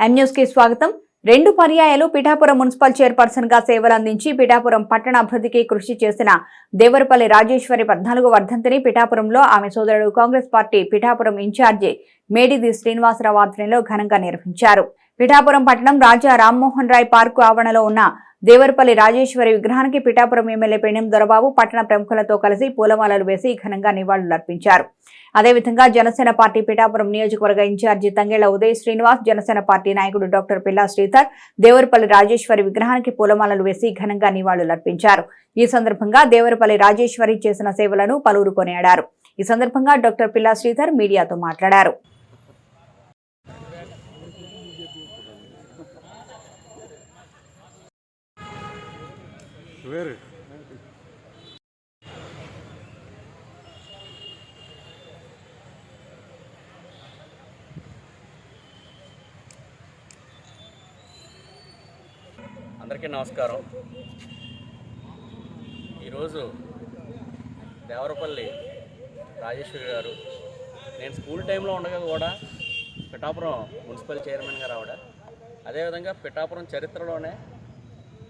ఎం కి స్వాగతం. రెండు పర్యాయాలు పిఠాపురం మున్సిపల్ చైర్పర్సన్గా సేవలందించి పిఠాపురం పట్టణ అభివృద్ధికి కృషి చేసిన దేవరపల్లి రాజేశ్వరి పద్నాలుగు వర్ధంతిని పిఠాపురంలో ఆమె సోదరుడు Congress party Pithapuram in charge Medidi Srinivasarao ఆధ్వర్యంలో ఘనంగా నిర్వహించారు. పిఠాపురం పట్టణం రాజా రామ్మోహన్ రాయ్ పార్కు ఆవరణలో ఉన్న దేవరపల్లి రాజేశ్వరి విగ్రహానికి పిఠాపురం ఎమ్మెల్యే పెణెం దొరబాబు పట్టణ ప్రముఖులతో కలిసి పూలమాలలు వేసి ఘనంగా నివాళులర్పించారు అదేవిధంగా జనసేన పార్టీ పిఠాపురం నియోజకవర్గ in charge Tangella Uday Srinivas Janasena party నాయకుడు డాక్టర్ పిల్లా శ్రీధర్ దేవరపల్లి రాజేశ్వరి విగ్రహానికి పూలమాలలు వేసి ఘనంగా నివాళులర్పించారు ఈ సందర్భంగా దేవరపల్లి రాజేశ్వరి చేసిన సేవలను పలువురు కొనియాడారు. ఈ సందర్భంగా డాక్టర్ పిల్లా శ్రీధర్ మీడియాతో మాట్లాడారు. వేరు. అందరికీ నమస్కారం. ఈరోజు దేవరపల్లి రాజేశ్వరి గారు. నేను స్కూల్ టైంలో ఉండగా కూడా పిఠాపురం మున్సిపల్ చైర్మన్గా రావడ. అదేవిధంగా పిఠాపురం చరిత్రలోనే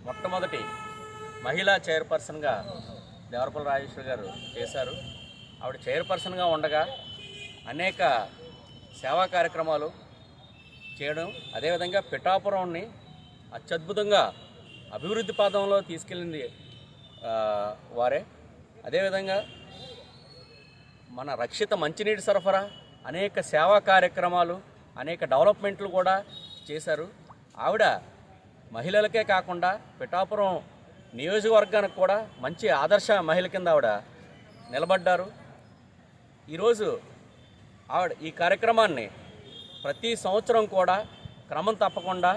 మొట్టమొదటి మహిళా చైర్పర్సన్గా దేవరపల్లి రాజేశ్వరి గారు చేశారు. ఆవిడ చైర్పర్సన్గా ఉండగా అనేక సేవా కార్యక్రమాలు చేయడం అదేవిధంగా పిఠాపురంని అత్యద్భుతంగా అభివృద్ధి పాదంలో తీసుకెళ్ళింది వారే. అదేవిధంగా మన రక్షిత మంచినీటి సరఫరా అనేక సేవా కార్యక్రమాలు అనేక డెవలప్మెంట్లు కూడా చేశారు. ఆవిడ మహిళలకే కాకుండా పిఠాపురం నియోజకవర్గానికి కూడా మంచి ఆదర్శ మహిళ కింద ఆవిడ నిలబడ్డారు. ఈరోజు ఆవిడ ఈ కార్యక్రమాన్ని ప్రతి సంవత్సరం కూడా క్రమం తప్పకుండా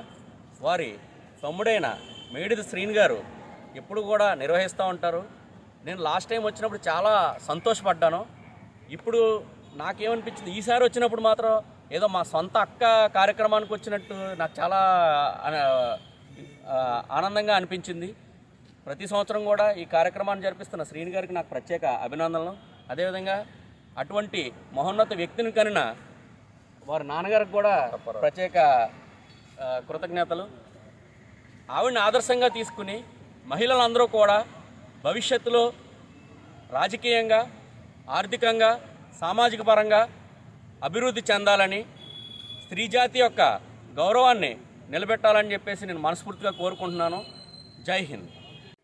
వారి తమ్ముడైన మేడిది శ్రీని గారు ఎప్పుడు కూడా నిర్వహిస్తూ ఉంటారు. నేను లాస్ట్ టైం వచ్చినప్పుడు చాలా సంతోషపడ్డాను. ఇప్పుడు నాకేమనిపించింది? ఈసారి వచ్చినప్పుడు మాత్రం ఏదో మా సొంత అక్క కార్యక్రమానికి వచ్చినట్టు నాకు చాలా ఆనందంగా అనిపించింది. ప్రతి సంవత్సరం కూడా ఈ కార్యక్రమాన్ని జరిపిస్తున్న శ్రీని గారికి నాకు ప్రత్యేక అభినందనలు. అదేవిధంగా అటువంటి మహోన్నత వ్యక్తిని కనిన వారి నాన్నగారికి కూడా ప్రత్యేక కృతజ్ఞతలు. ఆవిడని ఆదర్శంగా తీసుకుని మహిళలందరూ కూడా భవిష్యత్తులో రాజకీయంగా ఆర్థికంగా సామాజిక పరంగా అభివృద్ధి చెందాలని స్త్రీ జాతి యొక్క గౌరవాన్ని నిలబెట్టాలని చెప్పేసి నేను మనస్ఫూర్తిగా కోరుకుంటున్నాను. జై హింద్.